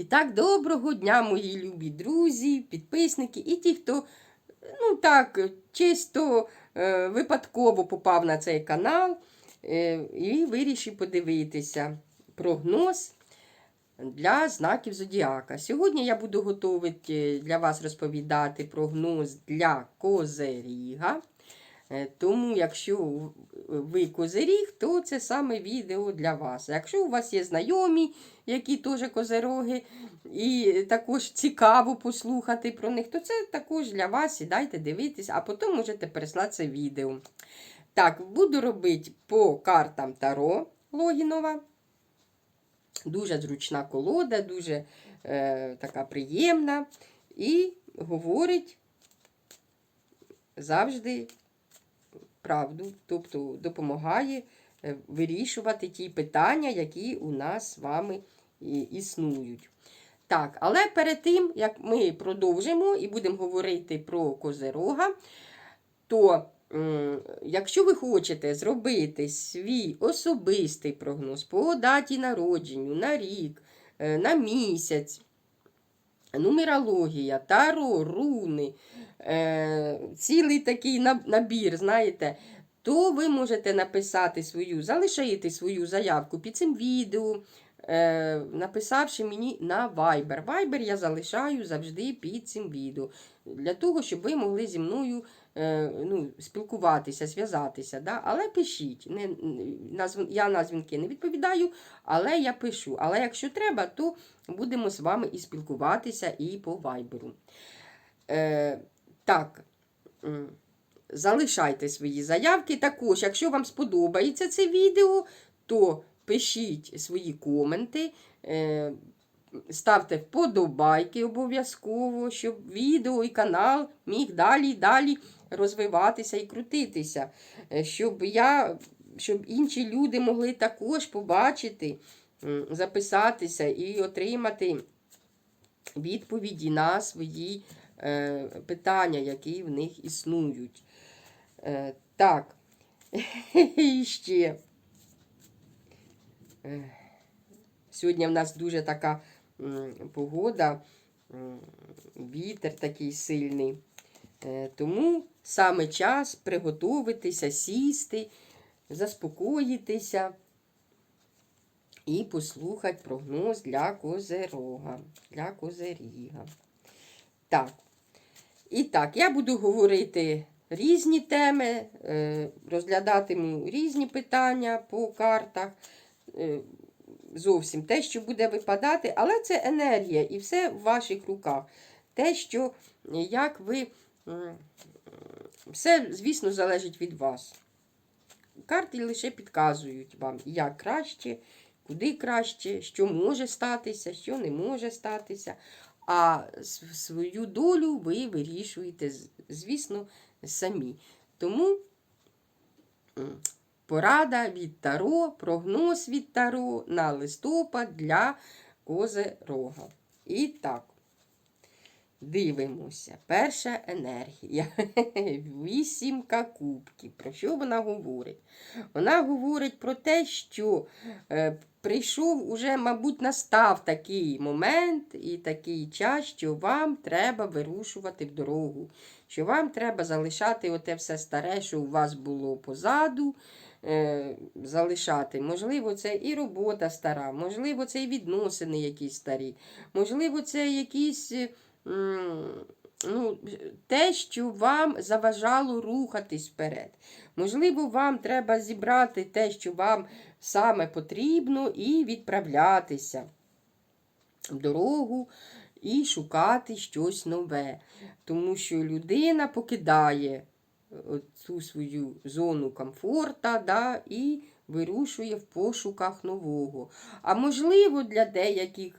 І так, доброго дня, мої любі друзі, підписники і ті, хто, ну так, чисто е, випадково попав на цей канал е, і вирішив подивитися прогноз для знаків Зодіака. Сьогодні я буду готувати для вас розповідати прогноз для Козеріга. Е, Тому, якщо ви козиріг, то це саме відео для вас. Якщо у вас є знайомі, які теж козероги, і також цікаво послухати про них, то це також для вас. Сідайте, дивитись, а потім можете переслати це відео. Так, буду робити по картам Таро Логінова. Дуже зручна колода, дуже е, така приємна. І говорить завжди правду, тобто допомагає е, вирішувати ті питання, які у нас з вами існують. Так, але перед тим, як ми продовжимо і будемо говорити про козерога, то якщо ви хочете зробити свій особистий прогноз по даті народженню, на рік, е, на місяць, нумерологія, таро, руни, е, цілий такий набір, знаєте, то ви можете написати свою, залишаєте свою заявку під цим відео, е, написавши мені на Viber. Viber я залишаю завжди під цим відео. Для того, щоб ви могли зі мною е, ну, спілкуватися, зв'язатися. Да? Але пишіть. Не, на, дзвон- я на дзвінки не відповідаю, але я пишу. Але якщо треба, то будемо з вами і спілкуватися і по вайберу. Е, так, залишайте свої заявки. Також, якщо вам сподобається це відео, то пишіть свої коменти. Е, Ставте вподобайки обов'язково, щоб відео і канал міг далі і далі розвиватися і крутитися. Е, Щоб я, щоб інші люди могли також побачити, записатися і отримати відповіді на свої питання, які в них існують. Е, так, і ще. Е, Сьогодні в нас дуже така погода, вітер такий сильний. Е, Тому саме час приготуватися, сісти, заспокоїтися і послухати прогноз для козерога, для козеріга. Так. І так, я буду говорити різні теми, е, розглядатиму різні питання по картах. е, Зовсім те, що буде випадати, але це енергія і все в ваших руках. Те, що як ви. Все, звісно, залежить від вас. Карти лише підказують вам, як краще, куди краще, що може статися, що не може статися. А свою долю ви вирішуєте, звісно, самі. Тому порада від Таро, прогноз від Таро на листопад для козерога. І так. Дивимося. Перша енергія. Вісімка кубків. Про що вона говорить? Вона говорить про те, що е, прийшов уже, мабуть, настав такий момент і такий час, що вам треба вирушувати в дорогу, що вам треба залишати оте все старе, що у вас було позаду. Е, залишати. Можливо, це і робота стара, можливо, це і відносини якісь старі, можливо, це якісь. Е, Ну, те, що вам заважало рухатись вперед. Можливо, вам треба зібрати те, що вам саме потрібно, і відправлятися в дорогу і шукати щось нове. Тому що людина покидає цю свою зону комфорта да, і вирушує в пошуках нового. А можливо, для деяких е,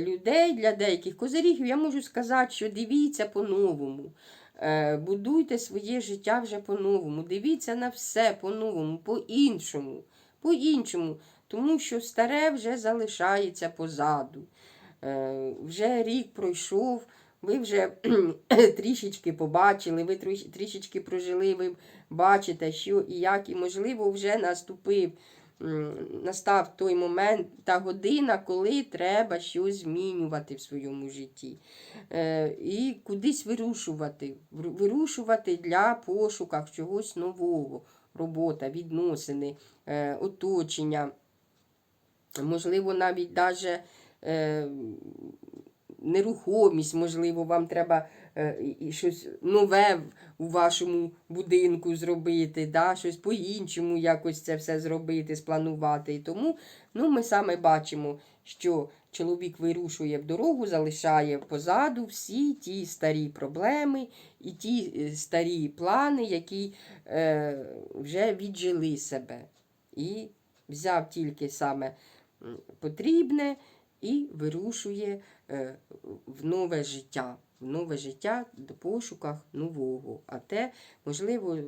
людей, для деяких козирігів, я можу сказати, що дивіться по-новому. Е, Будуйте своє життя вже по-новому. Дивіться на все по-новому, по-іншому. По-іншому. Тому що старе вже залишається позаду. Е, Вже рік пройшов, ви вже трішечки побачили, ви трішечки прожили, ви бачите, що і як, і можливо вже наступив настав той момент та година, коли треба щось змінювати в своєму житті. Е, і кудись вирушувати, вирушувати для пошуках чогось нового, робота, відносини, е, оточення, можливо, навіть даже е, нерухомість, можливо, вам треба е, щось нове у вашому будинку зробити, да? щось по-іншому якось це все зробити, спланувати. І тому ну, ми саме бачимо, що чоловік вирушує в дорогу, залишає позаду всі ті старі проблеми і ті е, старі плани, які е, вже віджили себе. І взяв тільки саме потрібне і вирушує е, в нове життя. В нове життя до пошуках нового. А те, можливо,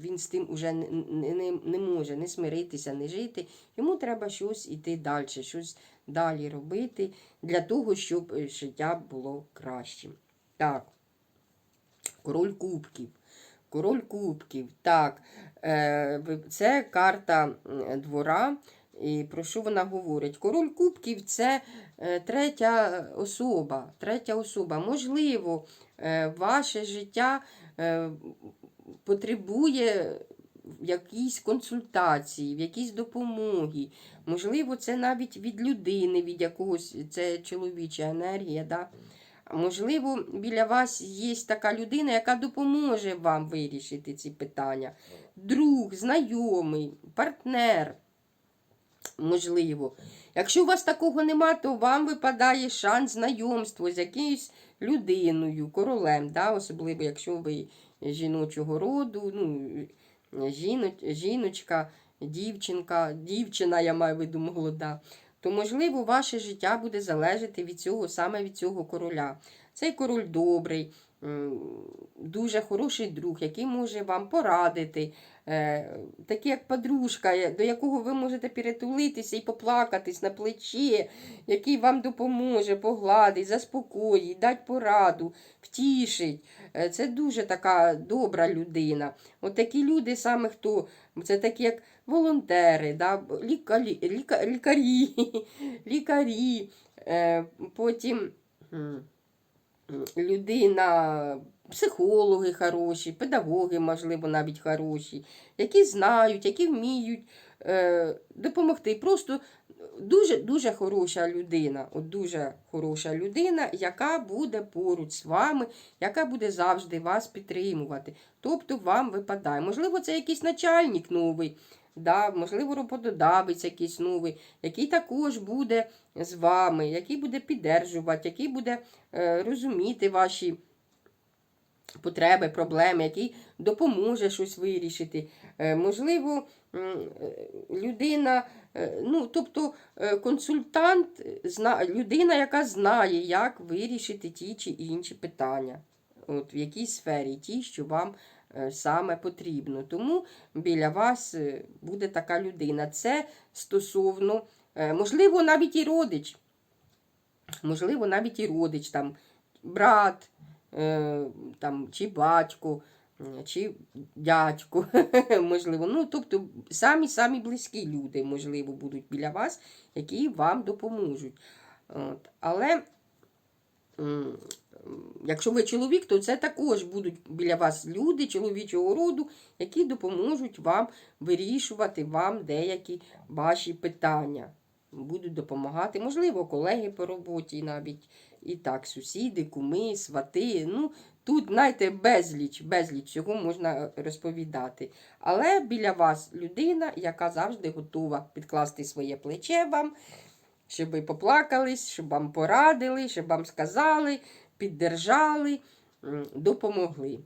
він з тим уже не, не, не- може не смиритися, не жити. Йому треба щось іти далі, щось далі робити для того, щоб е, життя було кращим. Так, король кубків. Король кубків. Так, е, це карта двора. І про що вона говорить? Король кубків це е, третя особа. Третя особа. Можливо, е, ваше життя е, потребує якійсь консультації, в якійсь допомоги. Можливо, це навіть від людини, від якогось це чоловіча енергія. Да? Можливо, біля вас є така людина, яка допоможе вам вирішити ці питання. Друг, знайомий, партнер. Можливо. Якщо у вас такого нема, то вам випадає шанс знайомства з якоюсь людиною, королем, да? особливо, якщо ви жіночого роду, ну, жіно, жіночка, дівчинка, дівчина, я маю в виду молода, то, можливо, ваше життя буде залежати від цього, саме від цього короля. Цей король добрий, дуже хороший друг, який може вам порадити, е, такий як подружка, до якого ви можете перетулитися і поплакатись на плечі, який вам допоможе, погладить, заспокоїть, дать пораду, втішить. Е, Це дуже така добра людина. От такі люди, саме хто, це такі як волонтери, да, лікарі, ліка, лікарі, лікарі, е, потім людина, психологи хороші, педагоги, можливо, навіть хороші, які знають, які вміють е, допомогти. Просто дуже дуже хороша людина, от дуже хороша людина, яка буде поруч з вами, яка буде завжди вас підтримувати. Тобто вам випадає. Можливо, це якийсь начальник новий, да, можливо, роботодавець якийсь новий, який також буде з вами, який буде піддержувати, який буде е, розуміти ваші потреби, проблеми, який допоможе щось вирішити. Е, можливо, е, людина, е, ну, тобто е, консультант, людина, яка знає, як вирішити ті чи інші питання. От, в якій сфері, ті, що вам саме потрібно. Тому біля вас е, буде така людина. Це стосовно, е, можливо, навіть і родич. Можливо, навіть і родич, там, брат, е, там, чи батько, чи дядько, можливо. Ну, тобто самі-самі близькі люди, можливо, будуть біля вас, які вам допоможуть. От. Але якщо ви чоловік, то це також будуть біля вас люди чоловічого роду, які допоможуть вам вирішувати вам деякі ваші питання. Будуть допомагати, можливо, колеги по роботі навіть і так, сусіди, куми, свати. Ну, тут, знаєте, безліч, безліч чого можна розповідати. Але біля вас людина, яка завжди готова підкласти своє плече вам, щоб ви поплакались, щоб вам порадили, щоб вам сказали, піддержали, допомогли.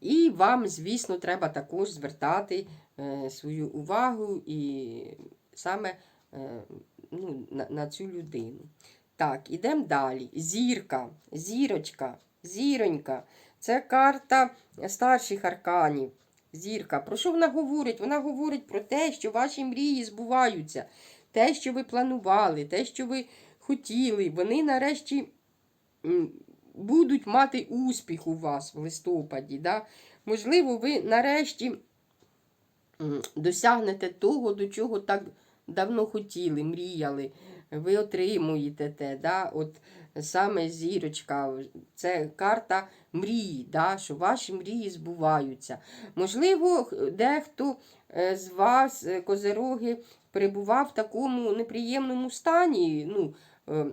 І вам, звісно, треба також звертати е, свою увагу і саме е, ну, на, на цю людину. Так, ідемо далі. Зірка, зірочка, зіронька. Це карта старших арканів. Зірка. Про що вона говорить? Вона говорить про те, що ваші мрії збуваються, те, що ви планували, те, що ви хотіли, вони нарешті будуть мати успіх у вас в листопаді. Да? Можливо, ви нарешті досягнете того, до чого так давно хотіли, мріяли. Ви отримуєте те. Да? От саме зірочка, це карта мрії, да? що ваші мрії збуваються. Можливо, дехто е, з вас, е, козероги, перебував в такому неприємному стані, ну, е, е,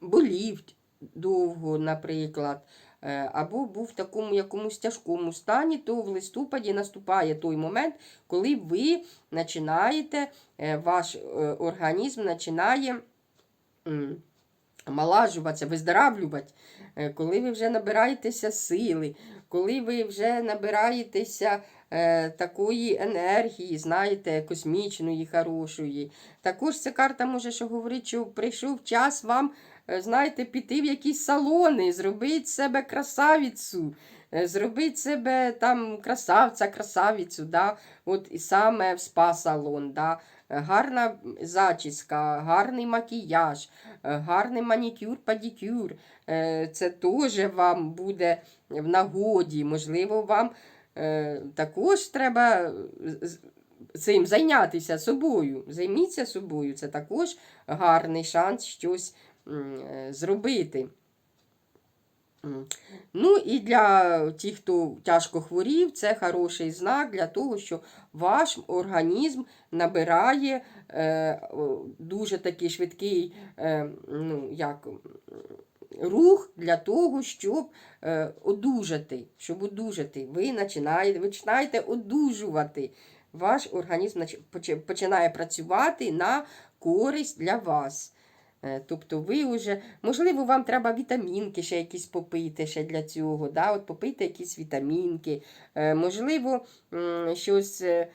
болів довго, наприклад, е, або був в такому якомусь тяжкому стані, то в листопаді наступає той момент, коли ви починаєте, е, ваш е, організм починає омолажуватися, виздоравлювати, коли ви вже набираєтеся сили, коли ви вже набираєтеся такої енергії, знаєте, космічної, хорошої. Також ця карта може що говорити, що прийшов час вам, знаєте, піти в якісь салони, зробити себе красавицю. е, Зробити себе там красавця, красавицю, да? От і саме в спа-салон, да? Е, гарна зачіска, гарний макіяж, е, гарний манікюр, падікюр. Е, Це теж вам буде в нагоді. Можливо, вам е, також треба цим зайнятися собою. Займіться собою. Це також гарний шанс щось е, зробити. Ну і для тих, хто тяжко хворів, це хороший знак для того, що ваш організм набирає е, дуже такий швидкий е, ну, як, рух для того, щоб е, одужати. Щоб одужати. Ви починаєте, ви починаєте одужувати. Ваш організм починає працювати на користь для вас. Е, Тобто ви вже, можливо, вам треба вітамінки ще якісь попити ще для цього. Да? От попийте якісь вітамінки. Е, Можливо, щось е,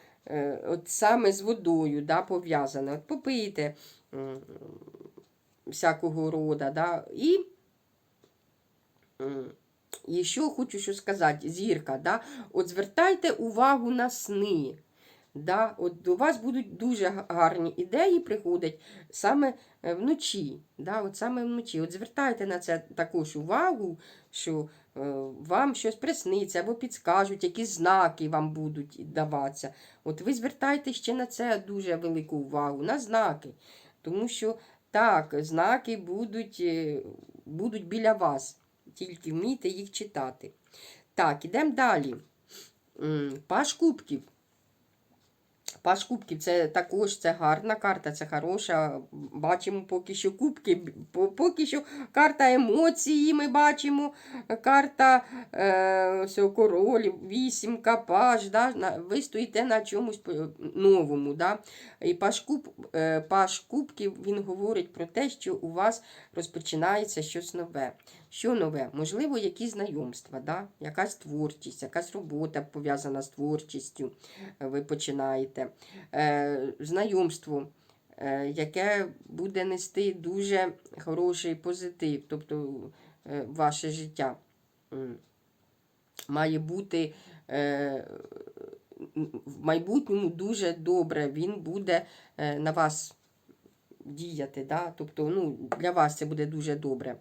от саме з водою да, пов'язане. От попийте всякого рода. Да? І, і що хочу що сказати, зірка, да? от звертайте увагу на сни. Да, от до вас будуть дуже гарні ідеї приходять саме е, вночі. Да, от саме вночі. От звертайте на це також увагу, що е, вам щось присниться або підскажуть, які знаки вам будуть даватися. От ви звертайте ще на це дуже велику увагу, на знаки. Тому що так, знаки будуть, е, будуть біля вас, тільки вмійте їх читати. Так, ідемо далі. Паш кубків. Паш кубків це також це гарна карта, це хороша. Бачимо поки що кубки, поки що карта емоції ми бачимо, карта е, всього, королів, вісімка, паш. Да? Ви стоїте на чомусь новому. Да? І паш, куб, е, паш кубків він говорить про те, що у вас розпочинається щось нове. Що нове? Можливо, якісь знайомства, да? якась творчість, якась робота пов'язана з творчістю. е, Ви починаєте. Е, знайомство, е, яке буде нести дуже хороший позитив, тобто ваше життя. Має бути в майбутньому дуже добре, він буде на вас діяти. Да? Тобто, ну, для вас це буде дуже добре.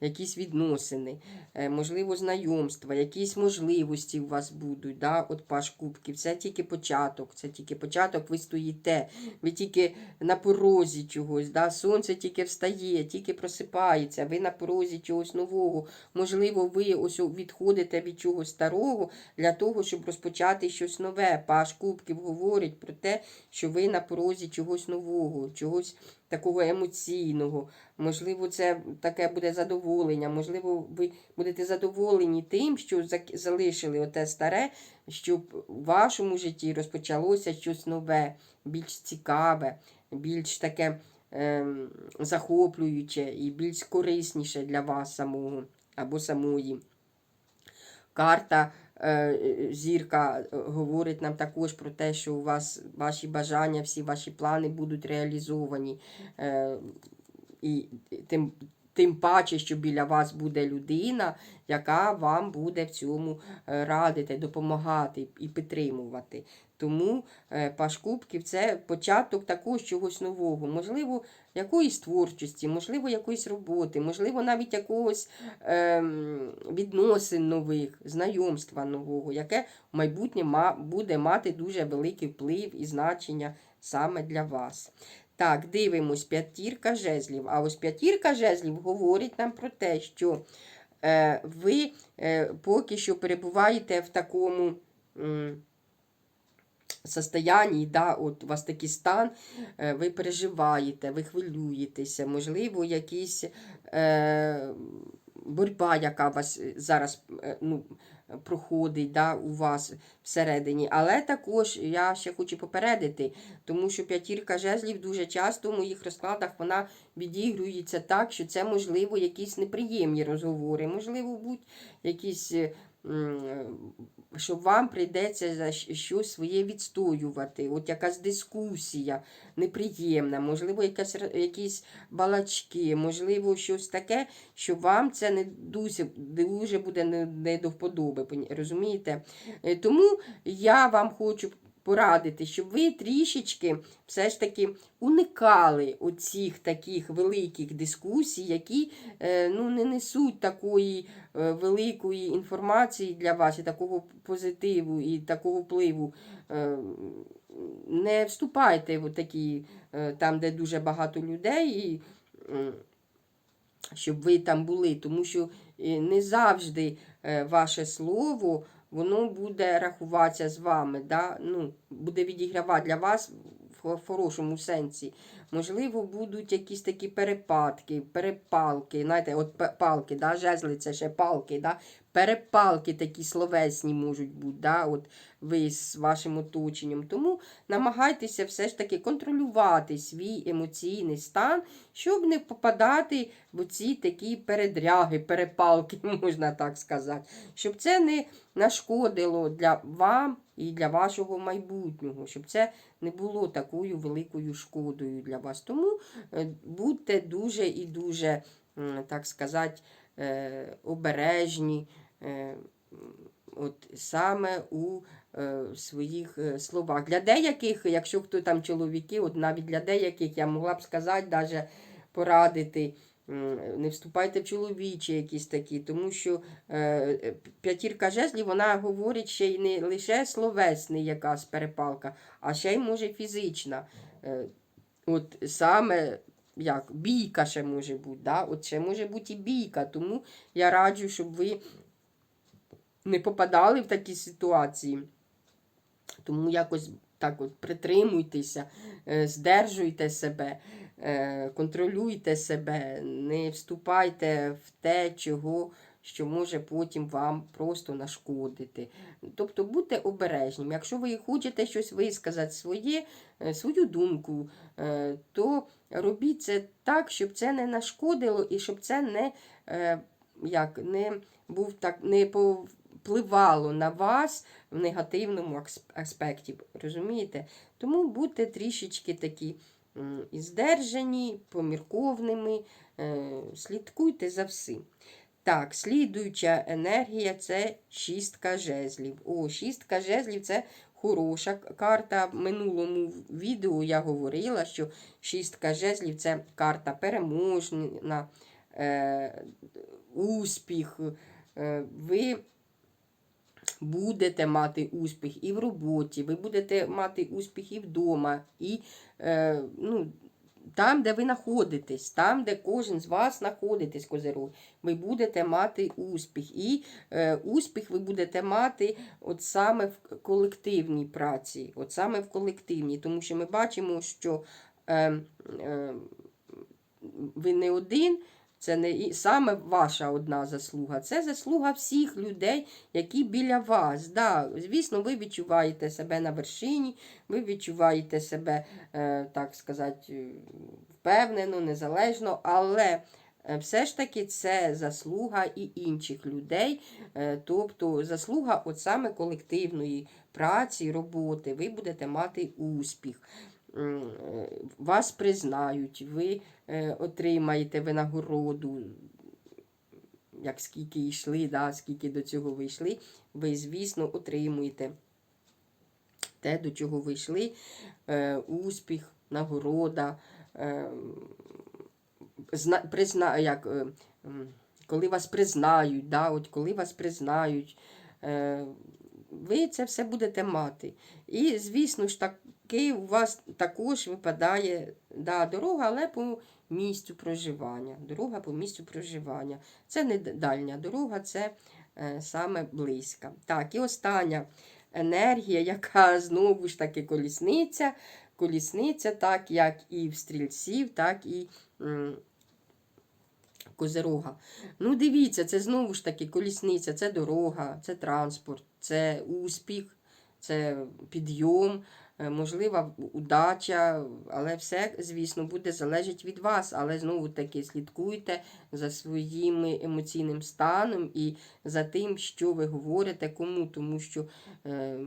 Якісь відносини, е, можливо, знайомства, якісь можливості у вас будуть. Да? От паш кубків. Це тільки початок. Це тільки початок, ви стоїте, ви тільки на порозі чогось. Да? Сонце тільки встає, тільки просипається, ви на порозі чогось нового. Можливо, ви ось відходите від чогось старого для того, щоб розпочати щось нове. Паш кубків говорить про те, що ви на порозі чогось нового, чогось такого емоційного. Можливо, це таке буде задоволення. Можливо, ви будете задоволені тим, що залишили оте старе, щоб у вашому житті розпочалося щось нове, більш цікаве, більш таке ем, захоплююче і більш корисніше для вас самого або самої. Карта е, зірка е, говорить нам також про те, що у вас ваші бажання, всі ваші плани будуть реалізовані. Е, і тим, тим паче, що біля вас буде людина, яка вам буде в цьому е, радити, допомагати і підтримувати. Тому е, Паш Кубків це початок такого чогось нового. Можливо, якоїсь творчості, можливо, якоїсь роботи, можливо, навіть якогось ем, відносин нових, знайомства нового, яке в майбутнє буде мати дуже великий вплив і значення саме для вас. Так, дивимось, п'ятірка жезлів. А ось п'ятірка жезлів говорить нам про те, що е, ви е, поки що перебуваєте в такому. состоянні, да, от у вас такий стан, е, ви переживаєте, ви хвилюєтеся, можливо, якісь е, боротьба, яка вас зараз ну, проходить да, у вас всередині. Але також я ще хочу попередити, тому що п'ятірка жезлів дуже часто в моїх розкладах вона відігрується так, що це, можливо, якісь неприємні розговори, можливо, будь якісь. е, що вам прийдеться за щось своє відстоювати, от якась дискусія неприємна, можливо, якась, якісь балачки, можливо, щось таке, що вам це не дуже, дуже буде не, до вподоби, розумієте? Е, Тому я вам хочу порадити, щоб ви трішечки все ж таки уникали оцих таких великих дискусій, які е, ну, не несуть такої е, великої інформації для вас, і такого позитиву, і такого впливу. Е, Не вступайте в такі, там, де дуже багато людей, і, щоб ви там були, тому що не завжди ваше слово воно буде рахуватися з вами, да? ну, буде відігравати для вас в хорошому сенсі. Можливо, будуть якісь такі перепадки, перепалки. Знаєте, от палки, да? жезли це ще палки, да? Перепалки такі словесні можуть бути, да? от ви з вашим оточенням. Тому намагайтеся все ж таки контролювати свій емоційний стан, щоб не попадати в ці такі передряги, перепалки, можна так сказати. Щоб це не нашкодило для вам і для вашого майбутнього, щоб це не було такою великою шкодою для вас. Тому е, будьте дуже і дуже, так сказати, е, обережні. е, От саме у е, своїх словах. Для деяких, якщо хто там чоловіки, от навіть для деяких я могла б сказати, навіть порадити, не вступайте в чоловічі якісь такі, тому що е, п'ятірка жезлів, вона говорить ще й не лише словесний якась перепалка, а ще й може фізична. Е, от саме як бійка ще може бути, да? от ще може бути і бійка, тому я раджу, щоб ви не попадали в такі ситуації. Тому якось так от притримуйтеся, е, здержуйте себе, е, контролюйте себе, не вступайте в те, чого, що може потім вам просто нашкодити. Тобто будьте обережними. Якщо ви хочете щось висказати своє, е, свою думку, то робіть це так, щоб це не нашкодило і щоб це не, е, як, не був так, не повпливало на вас в негативному аспекті. Розумієте? Тому будьте трішечки такі і здержані, помірковними, е, слідкуйте за всім. Так, слідуюча енергія це шістка жезлів. О, шістка жезлів це хороша карта. В минулому відео я говорила, що шістка жезлів це карта переможна, е, успіх. Е, ви будете мати успіх і в роботі, ви будете мати успіх і вдома, і е, ну, там, де ви знаходитесь, там, де кожен з вас знаходитесь, козирог, ви будете мати успіх. І е, успіх ви будете мати от саме в колективній праці, от саме в колективній, тому що ми бачимо, що е, е, ви не один. Це не саме ваша одна заслуга, це заслуга всіх людей, які біля вас. Да, Звісно, ви відчуваєте себе на вершині, ви відчуваєте себе, е, так сказати, впевнено, незалежно, але е, все ж таки це заслуга і інших людей, е, тобто заслуга от саме колективної праці, роботи. Ви будете мати успіх. Вас признають, ви е, отримаєте винагороду, як скільки йшли, да, скільки до цього ви йшли, ви, звісно, отримуєте те, до чого ви йшли, е, успіх, нагорода, е, призна, як, коли вас признають, да, от коли вас признають, ви це все будете мати. І, звісно ж, таки у вас також випадає да, дорога, але по місцю проживання. Дорога по місцю проживання. Це не дальня дорога, це е, саме близька. Так, і остання енергія, яка знову ж таки колісниця. Колісниця, так як і в стрільців, так і м, Козирога. Ну, дивіться, це знову ж таки колісниця, це дорога, це транспорт, це успіх, це підйом, можлива удача, але все, звісно, буде залежати від вас. Але знову таки слідкуйте за своїм емоційним станом і за тим, що ви говорите кому, тому що е,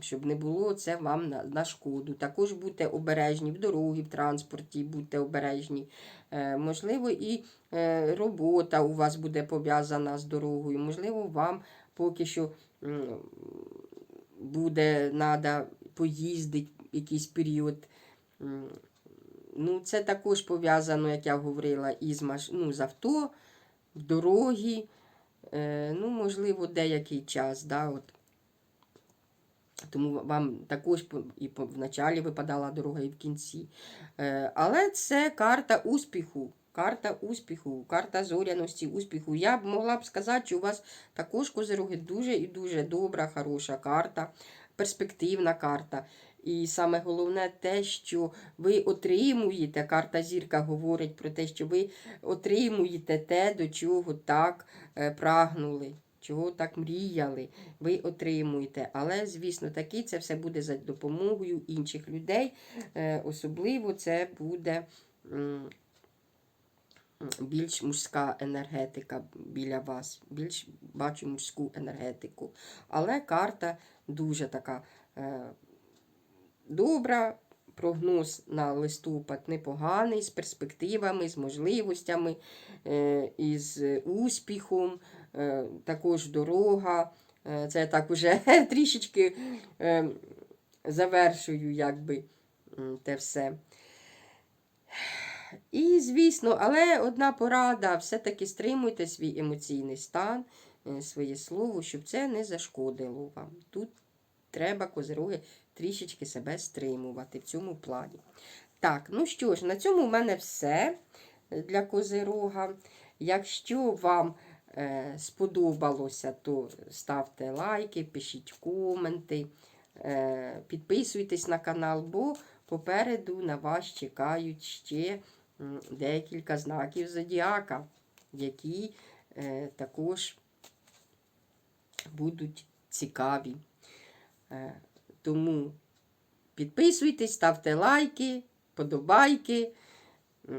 щоб не було це вам на, на шкоду. Також будьте обережні в дорогі, в транспорті, будьте обережні. Е, можливо, і е, робота у вас буде пов'язана з дорогою. Можливо, вам поки що буде треба поїздити якийсь період. Ну, це також пов'язано, як я говорила, із ну, з авто, в дорогі. Е, ну, можливо, деякий час. Да, от. Тому вам також і в началі випадала дорога, і в кінці. Е, Але це карта успіху. Карта успіху, карта зоряності, успіху. Я б могла б сказати, що у вас також козироги дуже і дуже добра, хороша карта, перспективна карта. І саме головне те, що ви отримуєте, карта зірка говорить про те, що ви отримуєте те, до чого так е, прагнули, чого так мріяли, ви отримуєте. Але, звісно, таки це все буде за допомогою інших людей. Е, Особливо це буде. Більш мужська енергетика біля вас. Більш бачу мужську енергетику. Але карта дуже така е, добра. Прогноз на листопад непоганий, з перспективами, з можливостями, е, із успіхом, е, також дорога. Е, Це я так уже трішечки завершую, якби те все. І, звісно, але одна порада, все-таки стримуйте свій емоційний стан, е, своє слово, щоб це не зашкодило вам. Тут треба, козироги, трішечки себе стримувати в цьому плані. Так, ну що ж, на цьому в мене все для козирога. Якщо вам е, сподобалося, то ставте лайки, пишіть коменти, е, підписуйтесь на канал, бо попереду на вас чекають ще декілька знаків зодіака, які е, також будуть цікаві. Е, тому підписуйтесь, ставте лайки, подобайки.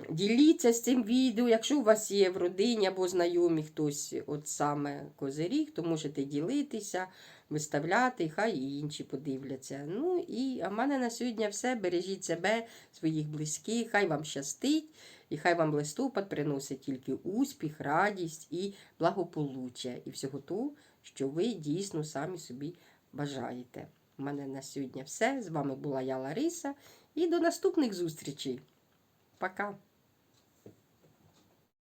Діліться з цим відео. Якщо у вас є в родині або знайомі хтось от саме козиріг, то можете ділитися, виставляти, хай і інші подивляться. Ну і а в мене на сьогодні все. Бережіть себе, своїх близьких, хай вам щастить, і хай вам листопад приносить тільки успіх, радість і благополуччя, і всього того, що ви дійсно самі собі бажаєте. У мене на сьогодні все. З вами була я Лариса. І до наступних зустрічей. Пока!